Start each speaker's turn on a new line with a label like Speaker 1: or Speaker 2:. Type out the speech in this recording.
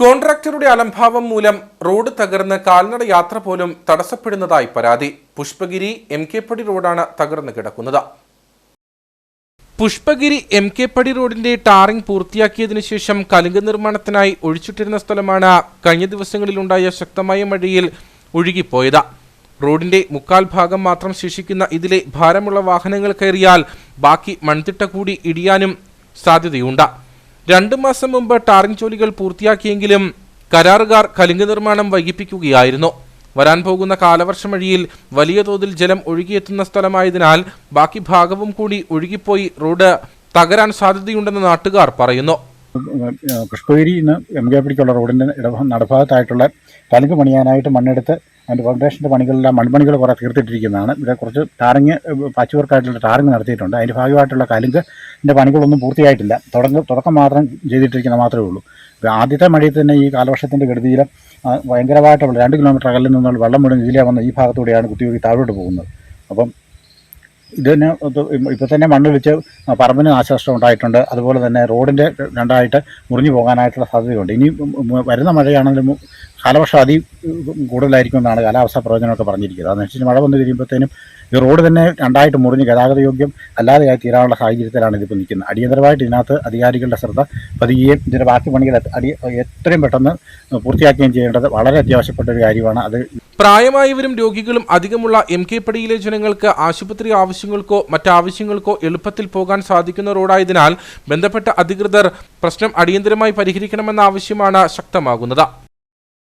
Speaker 1: കോൺട്രാക്ടറുടെ അലംഭാവം മൂലം റോഡ് തകർന്ന് കാൽനട യാത്ര പോലും തടസ്സപ്പെടുന്നതായി പരാതി. പുഷ്പഗിരി എം കെ പടി റോഡാണ് തകർന്നു കിടക്കുന്നത്. പുഷ്പഗിരി എം കെ പടി റോഡിന്റെ ടാറിംഗ് പൂർത്തിയാക്കിയതിനു ശേഷം കലുങ്ക് നിർമ്മാണത്തിനായി ഒഴിച്ചിട്ടിരുന്ന സ്ഥലമാണ് കഴിഞ്ഞ ദിവസങ്ങളിലുണ്ടായ ശക്തമായ മഴയിൽ ഒഴുകിപ്പോയത്. റോഡിന്റെ മുക്കാൽ ഭാഗം മാത്രം ശേഷിക്കുന്ന ഇതിലെ ഭാരമുള്ള വാഹനങ്ങൾ കയറിയാൽ ബാക്കി മൺതിട്ട കൂടി ഇടിയാനും സാധ്യതയുണ്ട്. രണ്ടു മാസം മുമ്പ് ടാറിംഗ് ജോലികൾ പൂർത്തിയാക്കിയെങ്കിലും കരാറുകാർ കലുങ്ക് നിർമ്മാണം വൈകിപ്പിക്കുകയായിരുന്നു. വരാൻ പോകുന്ന കാലവർഷമഴിയിൽ വലിയ തോതിൽ ജലം ഒഴുകിയെത്തുന്ന സ്ഥലമായതിനാൽ ബാക്കി ഭാഗവും കൂടി ഒഴുകിപ്പോയി റോഡ് തകരാൻ സാധ്യതയുണ്ടെന്ന് നാട്ടുകാർ പറയുന്നു.
Speaker 2: പുഷ്പഗിരി ഇന്ന് എം കെ പിടിക്കുള്ള റോഡിന്റെ നടഭാഗത്തായിട്ടുള്ള കലുങ്ക് പണിയാനായിട്ട് മണ്ണെടുത്ത് അതിന്റെ ഫൗണ്ടേഷന്റെ പണികളെല്ലാം മൺപണികൾ കുറേ തീർത്തിട്ടിരിക്കുന്നതാണ്. ഇവിടെ കുറച്ച് ടാറിങ് പാച്ച് വർക്കായിട്ടുള്ള ടാറിങ് നടത്തിയിട്ടുണ്ട്. അതിന്റെ ഭാഗമായിട്ടുള്ള കലുങ്കിന്റെ പണികളൊന്നും പൂർത്തിയായിട്ടില്ല. തുടക്കം തുടക്കം മാത്രം ചെയ്തിട്ടിരിക്കുന്ന മാത്രമേ ഉള്ളൂ. ആദ്യത്തെ മഴയിൽ തന്നെ ഈ കാലവർഷത്തിന്റെ കെടുതിയിൽ ആ, ഭയങ്കരമായിട്ടുള്ള രണ്ട് കിലോമീറ്റർ അകലിൽ നിന്നുള്ള വെള്ളം മുഴുവൻ ഇതിലേ വന്ന ഈ ഭാഗത്തൂടെയാണ് കുത്തിയൊഴുകി താഴോട്ട് പോകുന്നത്. അപ്പം ഇതിന് ഇപ്പോൾ തന്നെ മണ്ണ് വെച്ച് പറമ്പിന് നാശനഷ്ടം ഉണ്ടായിട്ടുണ്ട്. അതുപോലെ തന്നെ റോഡിന്റെ രണ്ടായിട്ട് മുറിഞ്ഞു പോകാനായിട്ടുള്ള സാധ്യതയുണ്ട്. ഇനി വരുന്ന മഴയാണെങ്കിലും കാലവർഷം അതി കൂടുതലായിരിക്കും എന്നാണ് കാലാവസ്ഥാ പ്രവചനമൊക്കെ പറഞ്ഞിരിക്കുന്നത്. അതനുസരിച്ച് മഴ വന്നു കഴിയുമ്പോഴത്തേനും ഈ റോഡ് തന്നെ രണ്ടായിട്ട് മുറിഞ്ഞ് ഗതാഗത യോഗ്യം അല്ലാതെയായി തീരാനുള്ള സാഹചര്യത്തിലാണ് ഇതിപ്പോൾ നിൽക്കുന്നത്. അടിയന്തരമായിട്ട് ഇതിനകത്ത് അധികാരികളുടെ ശ്രദ്ധ പതിയുകയും ഇതിന്റെ ബാക്കി പണികൾ അടി എത്രയും പെട്ടെന്ന് പൂർത്തിയാക്കുകയും ചെയ്യേണ്ടത് വളരെ അത്യാവശ്യപ്പെട്ട ഒരു കാര്യമാണ്. അത്
Speaker 1: പ്രായമായവരും രോഗികളും അധികമുള്ള എം കെ പടിയിലെ ജനങ്ങൾക്ക് ആശുപത്രി ആവശ്യങ്ങൾക്കോ മറ്റാവശ്യങ്ങൾക്കോ എളുപ്പത്തിൽ പോകാൻ സാധിക്കുന്ന റോഡായതിനാൽ ബന്ധപ്പെട്ട അധികൃതർ പ്രശ്നം അടിയന്തരമായി പരിഹരിക്കണമെന്ന ആവശ്യമാണ് ശക്തമാകുന്നത്.